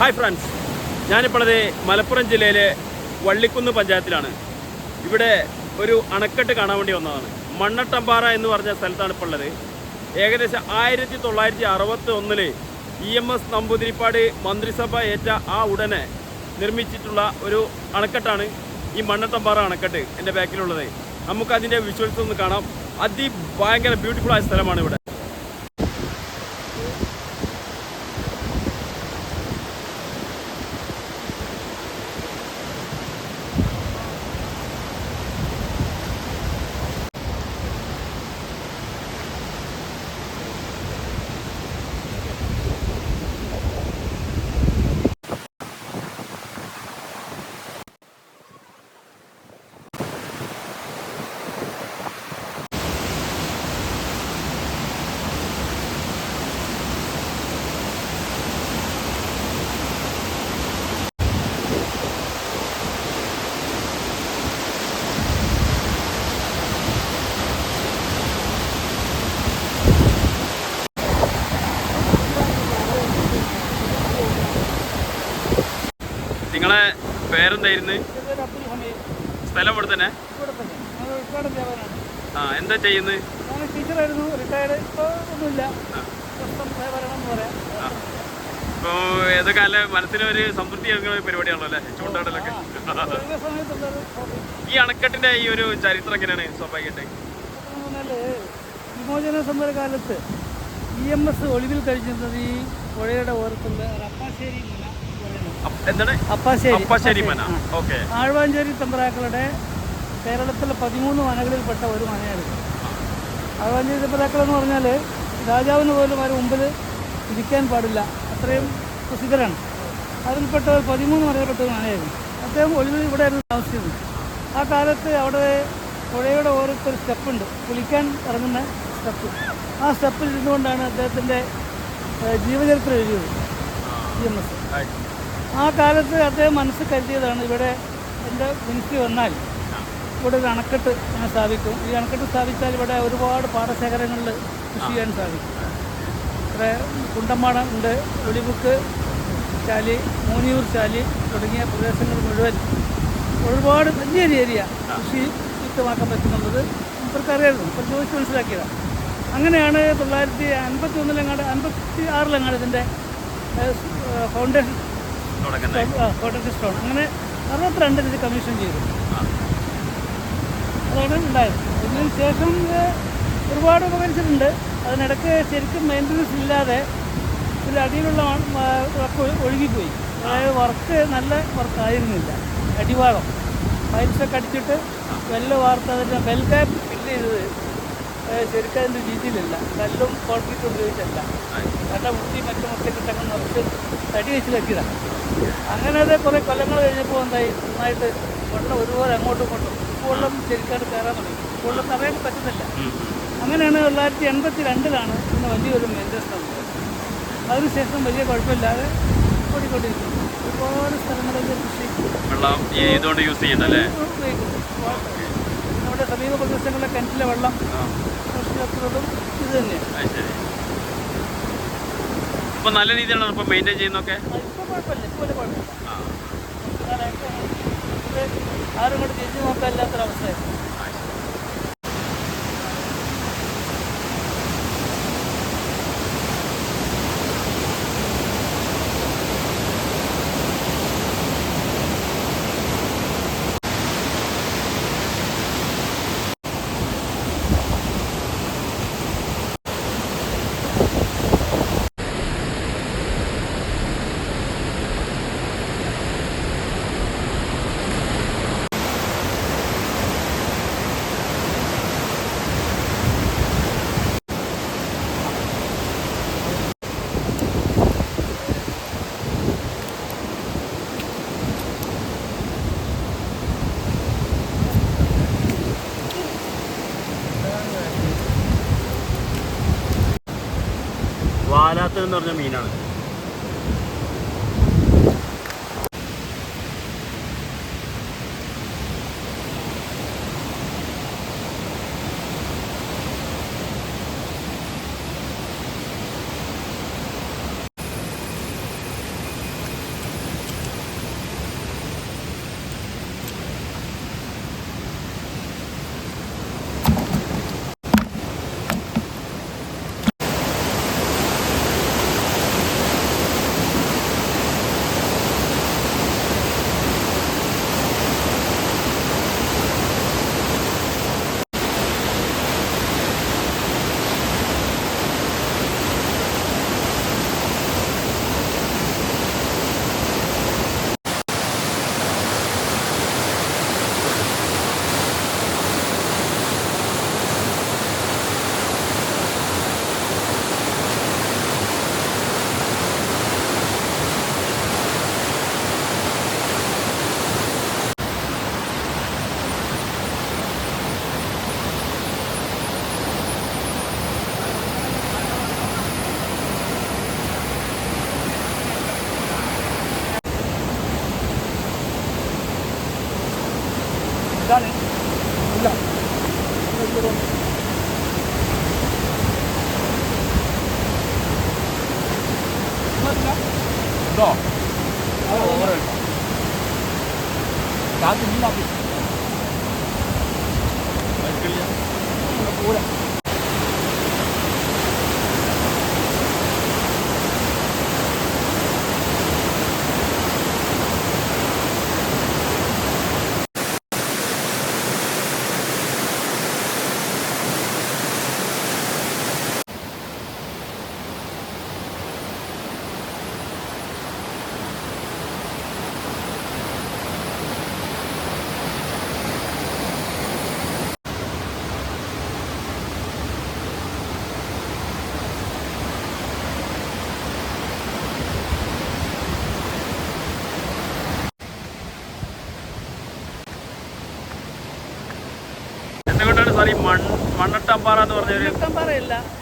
Hi friends ഞാനിപ്പോഴത് Malappuram ജില്ലയിലെ വള്ളിക്കുന്ന് പഞ്ചായത്തിലാണ്. ഇവിടെ ഒരു അണക്കെട്ട് കാണാൻ വേണ്ടി വന്നതാണ്. മണ്ണട്ടമ്പാറ എന്ന് പറഞ്ഞ സ്ഥലത്താണ് ഇപ്പോൾ ഉള്ളത് ഏകദേശം ആയിരത്തി തൊള്ളായിരത്തി അറുപത്തി ഒന്നിൽ ഇ എം എസ് നമ്പൂതിരിപ്പാട് മന്ത്രിസഭ ഏറ്റ ആ ഉടനെ നിർമ്മിച്ചിട്ടുള്ള ഒരു അണക്കെട്ടാണ് ഈ മണ്ണട്ടമ്പാറ അണക്കെട്ട് എന്റെ ബാക്കിലുള്ളത്. നമുക്കതിന്റെ വിഷ്വൽസ് ഒന്ന് കാണാം. അതിഭയങ്കര ബ്യൂട്ടിഫുൾ ആയ സ്ഥലമാണ് ഇവിടെ. നിങ്ങളെ പേരെന്തായിരുന്നു? സ്ഥലം ഇവിടെ തന്നെ ആ എന്താ ചെയ്യുന്നത്? ടീച്ചറായിരുന്നു റിട്ടയർഡ് ഒന്നുമില്ല എന്ന് ഏതൊക്കെ അല്ല മനസ്സിനൊരു സംതൃപ്തി പരിപാടിയാണല്ലോ അല്ലേ? ചൂണ്ടാടലൊക്കെ ഈ അണക്കെട്ടിന്റെ ഈ ഒരു ചരിത്രം എങ്ങനെയാണ് സ്വാഭാവികമായിട്ട്? വിമോചന സമര കാലത്ത് ഇ എം എസ് ഒളിവിൽ കഴിഞ്ഞിരുന്നത് ഈ പുഴയുടെ ഓരത്തുള്ള അപ്പാശ്ശേരി അപ്പാശ്ശേരി. അപ്പശ്ശേരി മന. ആ. ഓക്കെ. ആഴ്വാഞ്ചേരി തമ്പ്രാക്കളുടെ കേരളത്തിലെ പതിമൂന്ന് മനകളിൽപ്പെട്ട ഒരു മനയാണ് ആഴ്വാഞ്ചേരി തമ്പ്രാക്കൾ എന്ന് പറഞ്ഞാൽ രാജാവിന് പോലും അവർ മുമ്പിൽ ഇരിക്കാൻ പാടില്ല. അത്രയും പ്രസിദ്ധരാണ്. അതിൽപ്പെട്ട ഒരു പതിമൂന്ന് മനകളിൽപ്പെട്ട ഒരു മനയായിരുന്നു. അദ്ദേഹം ഒളിവിൽ ഇവിടെ ആയിരുന്നു താമസിച്ചിരുന്നത്. ആ കാലത്ത് അവിടെ പുഴയുടെ ഓരോരുത്തർ സ്റ്റെപ്പുണ്ട്. കുളിക്കാൻ ഇറങ്ങുന്ന സ്റ്റെപ്പ്. ആ സ്റ്റെപ്പിൽ ഇരുന്നുകൊണ്ടാണ് അദ്ദേഹത്തിന്റെ ജീവചരിത്രം എഴുതിയത്. G M S. ആ കാലത്ത് അദ്ദേഹം മനസ്സ് കരുതിയതാണ് ഇവിടെ എന്റെ മിനിസ്ട്രി വന്നാൽ ഇവിടെ ഒരു അണക്കെട്ട് ഞാൻ സ്ഥാപിക്കും. ഈ അണക്കെട്ട് സ്ഥാപിച്ചാൽ ഇവിടെ ഒരുപാട് പാടശേഖരങ്ങളിൽ കൃഷി ചെയ്യാൻ സാധിക്കും. ഇവിടെ കുണ്ടമ്പാടം ഉണ്ട് ഒളിമുക്ക് ചാലി മൂന്നിയൂർ ചാലി തുടങ്ങിയ പ്രദേശങ്ങൾ മുഴുവൻ ഒരുപാട് വലിയൊരു ഏരിയ കൃഷി യുക്തമാക്കാൻ പറ്റുന്നുള്ളത് നമുക്കറിയായിരുന്നു ഇപ്പോൾ ചോദിച്ച് മനസ്സിലാക്കിയതാണ്. അങ്ങനെയാണ് തൊള്ളായിരത്തി അൻപത്തി ഒന്നിലെങ്ങാണ്ട് അൻപത്തി ആറിലെങ്ങാണ്ട് ഇതിന്റെ ഫൗണ്ടേഷൻ കോട്ടൺ സ്റ്റോൺ അങ്ങനെ അറുപത്തിരണ്ടിന് ഇത് കമ്മീഷൻ ചെയ്തു. അതാണ് ഉണ്ടായത്. ഇതിന് ശേഷം ഒരുപാട് ഉപകരിച്ചിട്ടുണ്ട്. അതിനിടയ്ക്ക് ശരിക്കും മെയിന്റനൻസ് ഇല്ലാതെ ഒരു അടിയിലുള്ള ഒഴുകിപ്പോയി. അതായത് വർക്ക് നല്ല വർക്ക് ആയിരുന്നില്ല. അടിഭാഗം പൈൽസൊക്കെ അടിച്ചിട്ട് വെല്ല വാർത്ത അതിന്റെ ബെൽ ക്യാപ്പ് ഫില്ല് ചെയ്തത് ശരിക്കും അതിന്റെ രീതിയിലില്ല. കല്ലും കോൺക്രീറ്റ് ഉപയോഗിച്ചല്ല. കണ്ട മുട്ടി മറ്റു മുട്ടക്കിട്ടൊക്കെ നിറച്ച് തടി വെച്ച് വെക്കിയതാണ് അങ്ങനെ അത് കുറേ കൊല്ലങ്ങൾ കഴിഞ്ഞപ്പോൾ എന്തായി? നന്നായിട്ട് വെള്ളം ഒരുപോലെ അങ്ങോട്ടും ഇങ്ങോട്ടും വെള്ളം ശരിക്കാട് കയറാൻ തുടങ്ങി. വെള്ളം തറയാൻ പറ്റുന്നില്ല. അങ്ങനെയാണ് തൊള്ളായിരത്തി എൺപത്തി രണ്ടിലാണ് ഇന്ന് വലിയൊരു മെയിന്റനൻസ് നടന്നത് അതിനുശേഷം വലിയ കുഴപ്പമില്ലാതെ ഓടിക്കൊണ്ടിരിക്കുന്നു. ഒരുപാട് സ്ഥലങ്ങളിലെ കൃഷി. വെള്ളം ഇതുകൊണ്ട് യൂസ് ചെയ്യുന്നല്ലേ നമ്മുടെ സമീപ പ്രദേശങ്ങളിലെ കിണറ്റിലെ വെള്ളം കൃഷി നഷ്ടപ്പെടുന്നതും ഇത് തന്നെയാണ്. അത് നല്ല രീതിയിലാണ് ഇപ്പൊ മെയിന്റെയിൻ ചെയ്യുന്നൊക്കെ ഇപ്പോൾ ഇപ്പോൾ ആരും കൂടെ തിരിച്ചു നോക്കാൻ ഇല്ലാത്തൊരവസ്ഥയായിരുന്നു ആ, ശരി. വാലാത്ത് എന്ന് പറഞ്ഞ മീനാണ് ഇതാണ് ഇല്ല ഇതോ മണ്ണട്ടമ്പാറ എന്ന് പറഞ്ഞ മൺതട്ടം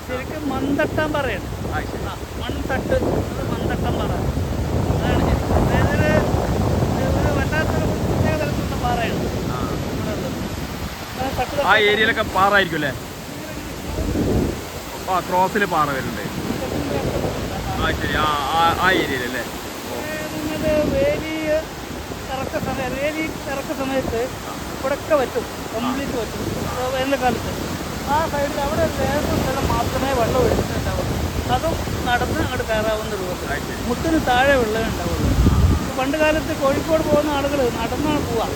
ശരിക്കും മന്തട്ടം പറയാണ് ആ, ശരി. ആ, മൺതട്ട് അത് അതാണ് ശരി. അതായത് ഒരു- ഒരു വല്ലാത്തൊരു പ്രത്യേക തരത്തിലുള്ള പാറയാണ്. ആ. ഏരിയയിലൊക്കെ പാറ ആയിരിക്കും അല്ലേ? ആ ക്രോസിൽ പാറ വരുന്നുണ്ട്. ആ ശരി. ആ ആ- ഏരിയയിലല്ലേ നിങ്ങളുടെ വേലി ഇറക്ക സമയം വേലി ഇറക്ക സമയത്ത് ഇവിടെയൊക്കെ പറ്റും കംപ്ലീറ്റ് പറ്റും വേനൽക്കാലത്ത് ആ സൈഡിൽ അവിടെ ലേശം സ്ഥലം മാത്രമേ വെള്ളം ഒഴിച്ചിട്ടുണ്ടാവുള്ളൂ അതും നടന്ന് അങ്ങോട്ട് കയറാവുന്ന രൂപത്തിൽ മുട്ടിന് താഴെ വെള്ളമേ ഉണ്ടാവുള്ളൂ. പണ്ട് കാലത്ത് കോഴിക്കോട് പോകുന്ന ആളുകൾ നടന്നാണ് പോവാ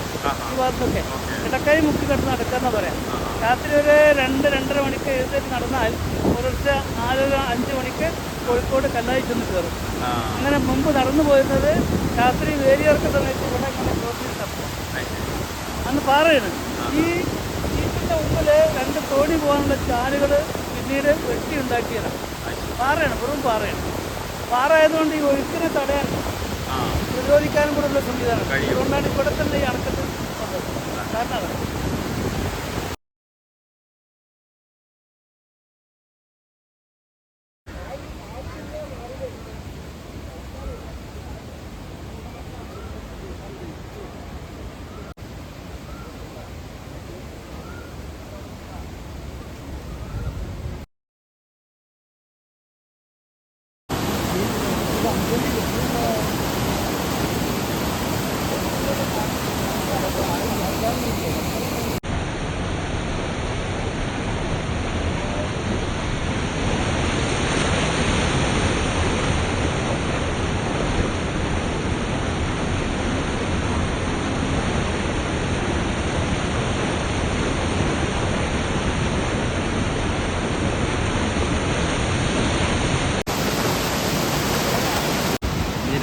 ഈ ഭാഗത്തൊക്കെ. ഇടക്കൈ മുക്കി കെട്ട് നടക്കാന്ന് പറയാം. രാത്രി ഒരു രണ്ട് രണ്ടര മണിക്ക് എഴുന്നേറ്റ് നടന്നാൽ പുലർച്ചെ നാലര അഞ്ച് മണിക്ക് കോഴിക്കോട് കല്ലായി ചെന്ന് കയറും. അങ്ങനെ മുമ്പ് നടന്നു പോയിരുന്നത് രാത്രി വേലിയിറക്ക സമയത്ത് ഇവിടെ ഇങ്ങനെ ക്രോസ് ചെയ്ത് നടക്കും. അന്ന് പാറയാണ്. ഈ ജീപ്പിന്റെ മുമ്പിൽ രണ്ട് തോണി പോകാനുള്ള ചാലുകൾ പിന്നീട് വെട്ടി ഉണ്ടാക്കിയതാണ് പാറയാണ് വെറും പാറയാണ്. പാറ ആയതുകൊണ്ട് ഈ ഒഴുക്കിനെ തടയാൻ പ്രതിരോധിക്കാനും കൂടെ ഉള്ള സംവിധാനം. അതുകൊണ്ടാണ് ഇവിടെ തന്നെ ഈ അണക്കെട്ട് കാരണം ああ。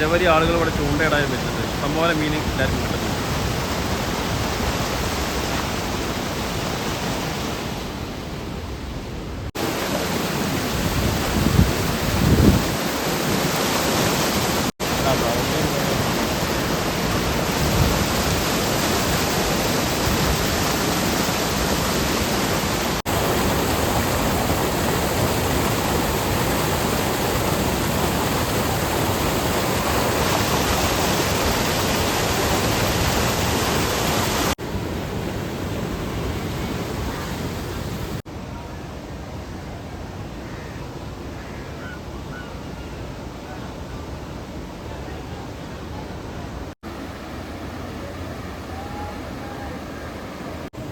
നിരവധി ആളുകൾ ഇവിടെ ചൂണ്ടയിടാൻ പറ്റുന്നുണ്ട് ഇഷ്ടംപോലെ മീൻ എല്ലാവർക്കും കിട്ടുന്നുണ്ട്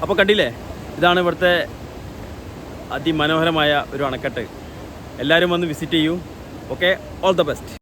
അപ്പോൾ കണ്ടില്ലേ? ഇതാണ് ഇവിടുത്തെ അതിമനോഹരമായ ഒരു അണക്കെട്ട്. എല്ലാവരും വന്ന് വിസിറ്റ് ചെയ്യൂ. Okay all the best